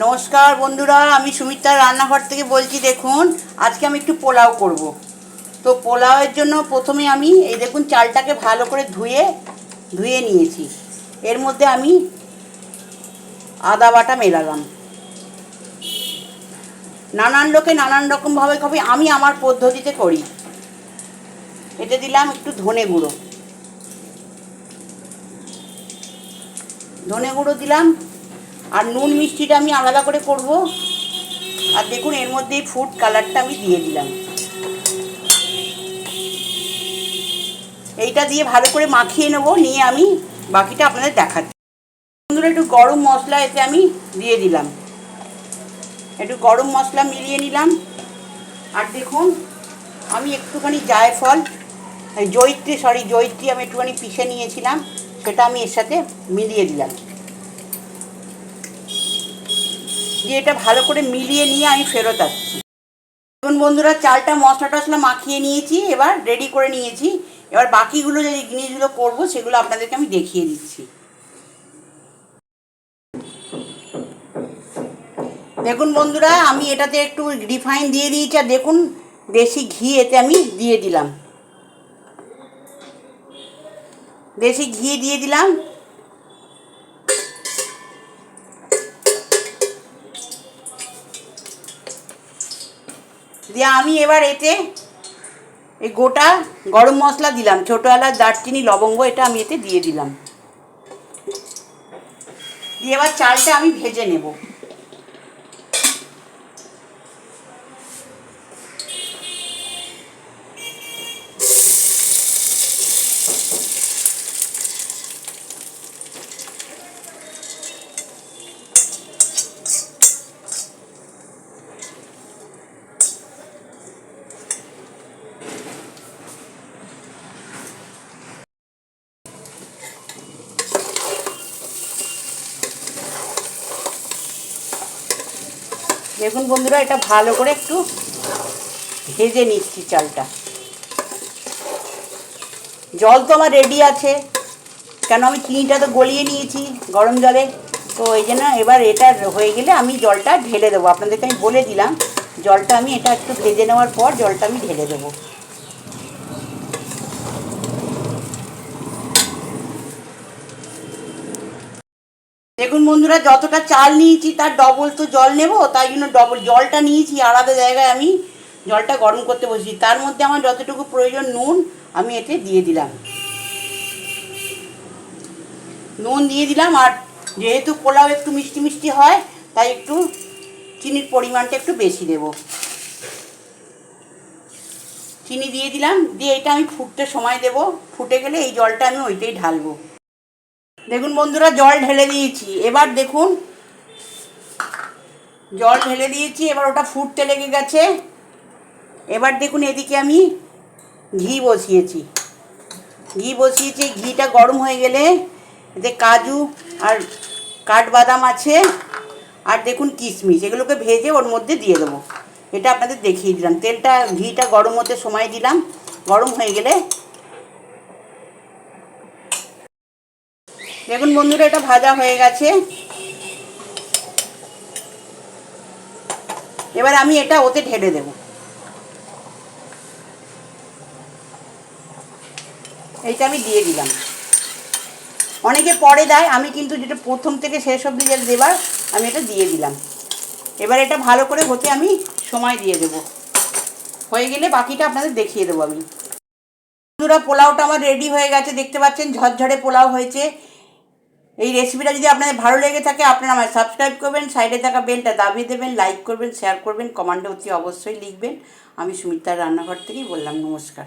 নমস্কার বন্ধুরা, আমি সুমিতার রান্নাঘর থেকে বলছি, দেখুন, আজকে আমি একটু পোলাও করব। তো পোলাওয়ের জন্য প্রথমে আমি, এই দেখুন, চালটাকে ভালো করে ধুয়ে ধুয়ে নিয়েছি। এর মধ্যে আমি আদা বাটা মেলালাম। নানান লোকে নানান রকমভাবে খাবে আমি আমার পদ্ধতিতে করি। এতে দিলাম একটু ধনে গুঁড়ো। ধনে গুঁড়ো দিলাম আর নুন মিষ্টিটা আমি আলাদা করে করব। আর দেখুন, এর মধ্যে এই ফুড কালারটা আমি দিয়ে দিলাম। এইটা দিয়ে ভালো করে মাখিয়ে নেব, নিয়ে আমি বাকিটা আপনাদের দেখাচ্ছি। বন্ধুরা, একটু গরম মশলা এতে আমি দিয়ে দিলাম। একটু গরম মশলা মিলিয়ে নিলাম। আর দেখুন, আমি একটুখানি জায়ফল, এই জয়িত্রী সরি জয়িত্রী আমি একটুখানি পিষে নিয়েছিলাম, সেটা আমি এর সাথে মিলিয়ে দিলাম। দিয়ে এটা ভালো করে মিলিয়ে নিয়ে আমি ফেরত আসছি। এখন বন্ধুরা, চালটা, মশলা টশলা মাখিয়ে নিয়েছি, এবার রেডি করে নিয়েছি। এবার বাকিগুলো যে জিনিসগুলো করব, সেগুলো আপনাদেরকে আমি দেখিয়ে দিচ্ছি। দেখুন বন্ধুরা, আমি এটাতে একটু রিফাইন দিয়ে দিয়েছি, আর দেখুন দেশি ঘি এতে আমি দিয়ে দিলাম। দেশি ঘি দিয়ে দিলাম। দিয়ে আমি এবার এতে এই গোটা গরম মশলা দিলাম ছোটো দারচিনি, লবঙ্গ, এটা আমি এতে দিয়ে দিলাম। দিয়ে এবার চালটা আমি ভেজে নেব। দেখুন বন্ধুরা, এটা ভালো করে একটু ভেজে নিচ্ছি চালটা। জল তো আমার রেডি আছে, কেন আমি চিনিটা তো গলিয়ে নিয়েছি গরম জলে। তো এই জন্য এবার এটা হয়ে গেলে আমি জলটা ঢেলে দেবো। আপনাদেরকে আমি বলে দিলাম, জলটা আমি এটা একটু ভেজে নেওয়ার পর জলটা আমি ঢেলে দেবো। দেখুন বন্ধুরা, যতটা চাল নিয়েছি তার ডবল তো জল নেব তাই জন্য ডবল জলটা নিয়েছি, আলাদা জায়গায় আমি জলটা গরম করতে বসি তার মধ্যে আমার যতটুকু প্রয়োজন নুন, আমি এতে দিয়ে দিলাম। নুন দিয়ে দিলাম, আর যেহেতু পোলাও একটু মিষ্টি মিষ্টি হয়, তাই একটু চিনির পরিমাণটা একটু বেশি দেব। চিনি দিয়ে দিলাম, দিয়ে এটা আমি ফুটতে সময় দেব, ফুটে গেলে এই জলটা আমি ওইটাই ঢালবো। দেখুন বন্ধুরা, জল ঢেলে দিয়েছি। এবার দেখুন, জল ঢেলে দিয়েছি, এবার ওটা ফুটতে লেগে গেছে। এবার দেখুন, এদিকে আমি ঘি বসিয়েছি। ঘি বসিয়েছি, ঘিটা গরম হয়ে গেলে এতে কাজু আর কাঠবাদাম আছে, আর দেখুন কিশমিশ, এগুলোকে ভেজে ওর মধ্যে দিয়ে দেবো। এটা আপনাদের দেখিয়ে দিলাম। তেলটা, ঘিটা গরম হতে সময় দিলাম। গরম হয়ে গেলে দেখুন বন্ধুরা, এটা ভাজা হয়ে গেছে। এবার আমি এটা ওতে ঢেলে দেব। এইটা আমি দিয়ে দিলাম। অনেকে পরে দেয়, আমি কিন্তু যেটা প্রথম থেকে শেষ অবধি যেটা দেবার, আমি এটা দিয়ে দিলাম। এবার এটা ভালো করে হতে আমি সময় দিয়ে দেব। হয়ে গেলে বাকিটা আপনাদের দেখিয়ে দেবো আমি। বন্ধুরা, পোলাওটা আমার রেডি হয়ে গেছে, দেখতে পাচ্ছেন ঝরঝরে পোলাও হয়েছে। এই রেসিপিটা যদি আপনাদের ভালো লেগে থাকে, আপনারা আমায় সাবস্ক্রাইব করবেন সাইডে থাকা বেলটা দাবিয়ে দেবেন লাইক করবেন শেয়ার করবেন কমান্ডে অতি অবশ্যই লিখবেন। আমি সুমিতার রান্নাঘর থেকেই বললাম নমস্কার।